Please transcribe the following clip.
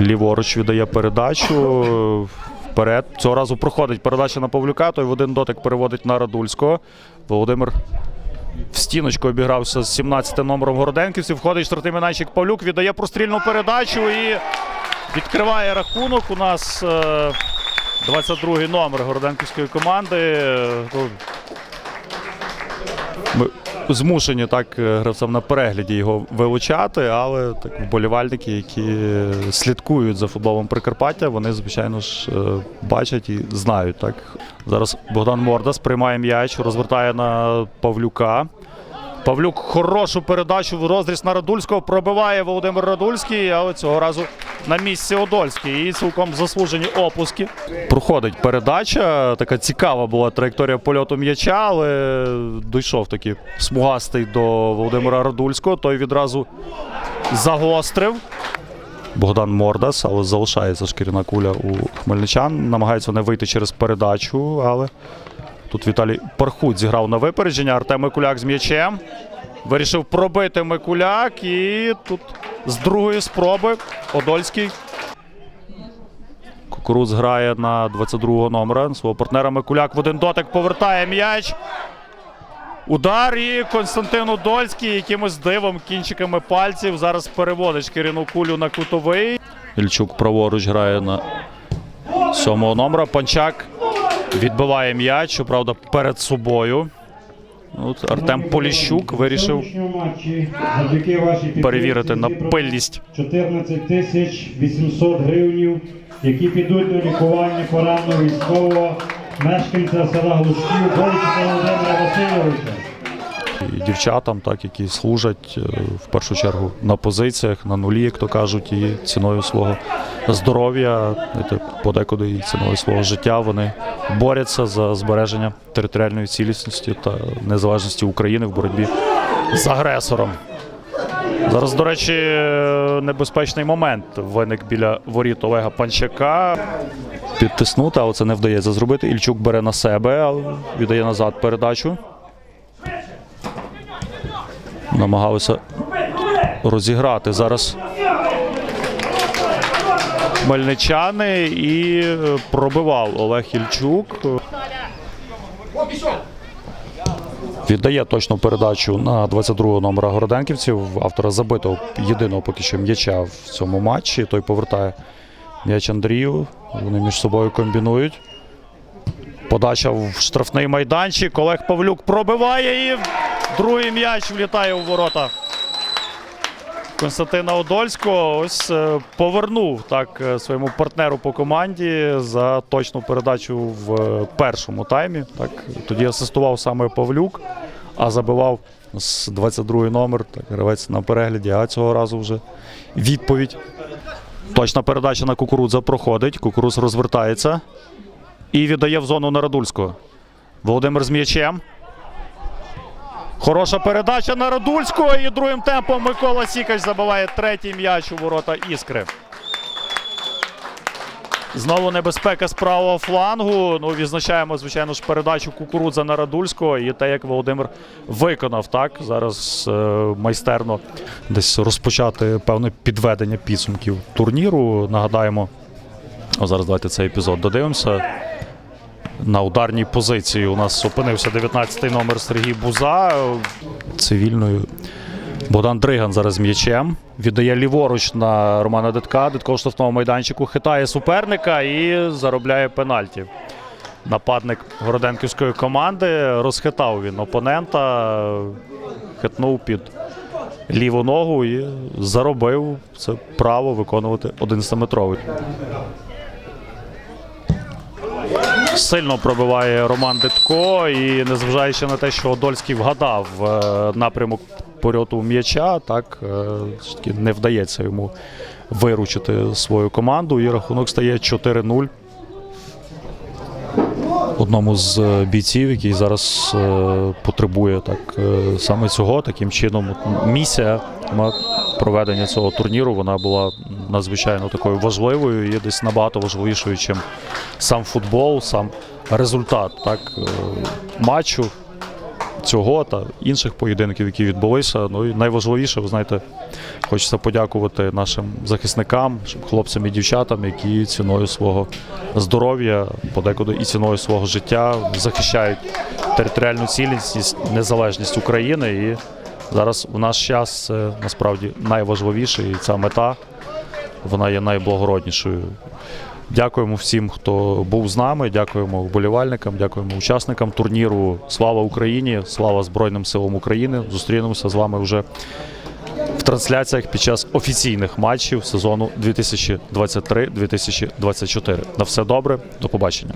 Ліворуч віддає передачу. Вперед. Цього разу проходить передача на Павлюка. Той в один дотик переводить на Радульського. Володимир в стіночку обігрався з 17 номером Городенківців. Входить штрафний майданчик Павлюк, віддає прострільну передачу і відкриває рахунок. У нас е, 22-й номер Городенківської команди. Змушені так е, гравцям на перегляді його вилучати, але так вболівальники, які слідкують за футболом Прикарпаття, вони, звичайно ж, е, бачать і знають. Так. Зараз Богдан Мордас приймає м'яч, розвертає на Павлюка. Павлюк хорошу передачу в розріз на Радульського. Пробиває Володимир Радульський, але цього разу на місці Одольський. І цілком заслужені опуски. Проходить передача. Така цікава була траєкторія польоту м'яча, але дійшов таки смугастий до Володимира Радульського. Той відразу загострив. Богдан Мордас, але залишається шкіряна куля у хмельничан. Намагається не вийти через передачу, але Тут Віталій Пархут зіграв на випередження. Артем Микуляк з м'ячем. Вирішив пробити Микуляк. І тут з другої спроби Подольський. Кукуруз грає на 22-го номера. Свого партнера Микуляк в один дотик повертає м'яч. Удар і Константин Удольський якимось дивом кінчиками пальців зараз переводить шкіряну кулю на кутовий. Ільчук праворуч грає на сьомого номера. Панчак відбиває м'яч, щоправда, перед собою. От Артем Поліщук вирішив перевірити на пильність 14 тисяч 800 гривнів, які підуть на лікування пораненого військового мешканця села Глушків Володимира Васильовича. І дівчатам, так, які служать е, в першу чергу на позиціях, на нулі, як то кажуть, і ціною свого здоров'я, подекуди і ціною свого життя вони борються за збереження територіальної цілісності та незалежності України в боротьбі з агресором. Зараз, до речі, небезпечний момент виник біля воріт Олега Панчака. Підтиснути, але це не вдається зробити. Ільчук бере на себе, віддає назад передачу. Намагалися розіграти зараз хмельничани і е, пробивав Олег Ільчук. Віддає точну передачу на 22-го номера Городенківців, автора забитого єдиного поки що м'яча в цьому матчі. Той повертає м'яч Андрію. Вони між собою комбінують. Подача в штрафний майданчик. Олег Павлюк пробиває і другий м'яч влітає у ворота. Константина Одольського ось е, повернув так е, своєму партнеру по команді за точну передачу в е, першому таймі. Так тоді асистував саме Павлюк, а забивав з 22 номер. Так гравець на перегляді. А цього разу вже відповідь. Точна передача на кукурудза проходить. Кукуруз розвертається і віддає в зону на Радульського. Володимир з м'ячем. Хороша передача на Радульського. І другим темпом Микола Сікач забиває третій м'яч у ворота Іскри. Знову небезпека з правого флангу. Ну, відзначаємо, звичайно ж, передачу кукурудза на Радульського і те, як Володимир виконав так. Зараз е, майстерно десь розпочати певне підведення підсумків турніру. Нагадаємо, о, зараз давайте цей епізод додивимося. На ударній позиції у нас опинився 19-й номер Сергій Буза. Цивільною Богдан Дриган зараз м'ячем. Віддає ліворуч на Романа Дитка. Дитко в майданчику хитає суперника і заробляє пенальті. Нападник Городенківської команди розхитав він опонента, хитнув під ліву ногу і заробив це право виконувати 11-метровий. Сильно пробиває Роман Дитко, і незважаючи на те, що Одольський вгадав е, напрямок польоту м'яча, так е, не вдається йому виручити свою команду. І рахунок стає 4-0. Одному з е, бійців, який зараз е, потребує так е, саме цього, таким чином місія проведення цього турніру вона була надзвичайно такою важливою і десь набагато важливішою, ніж сам футбол, сам результат так, е, матчу. цього та інших поєдинків, які відбулися. Ну і найважливіше, ви знаєте, хочеться подякувати нашим захисникам, хлопцям і дівчатам, які ціною свого здоров'я, подекуди і ціною свого життя захищають територіальну цілісність, незалежність України. І зараз у наш час це насправді найважливіше, і ця мета вона є найблагороднішою. Дякуємо всім, хто був з нами. Дякуємо вболівальникам, дякуємо учасникам турніру. Слава Україні! Слава Збройним силам України! Зустрінемося з вами вже в трансляціях під час офіційних матчів сезону 2023-2024. На все добре, до побачення.